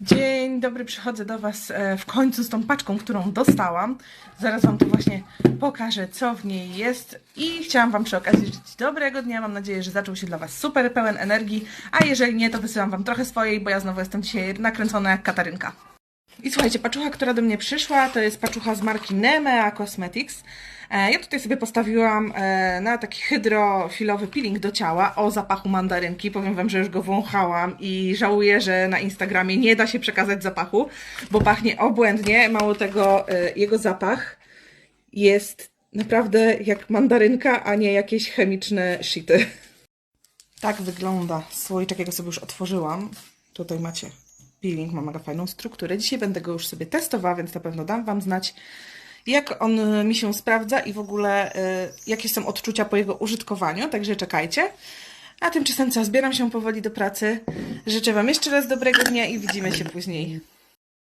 Dzień dobry, przychodzę do Was e, w końcu z tą paczką, którą dostałam. Zaraz Wam to właśnie pokażę, co w niej jest. I chciałam Wam przy okazji życzyć dobrego dnia. Mam nadzieję, że zaczął się dla Was super, pełen energii. A jeżeli nie, to wysyłam Wam trochę swojej, bo ja znowu jestem dzisiaj nakręcona jak Katarynka. I słuchajcie, paczucha, która do mnie przyszła, to jest paczucha z marki Nemea Cosmetics. E, Ja tutaj sobie postawiłam e, na taki hydrofilowy peeling do ciała o zapachu mandarynki. Powiem Wam, że już go wąchałam i żałuję, że na Instagramie nie da się przekazać zapachu, bo pachnie obłędnie. Mało tego, e, jego zapach jest naprawdę jak mandarynka, a nie jakieś chemiczne shity. Tak wygląda słoiczek, jakiego sobie już otworzyłam. Tutaj macie peeling, ma mega fajną strukturę. Dzisiaj będę go już sobie testowała, więc na pewno dam Wam znać, jak on y, mi się sprawdza i w ogóle y, jakie są odczucia po jego użytkowaniu, także czekajcie. A tymczasem co, zbieram się powoli do pracy. Życzę Wam jeszcze raz dobrego dnia i widzimy się później.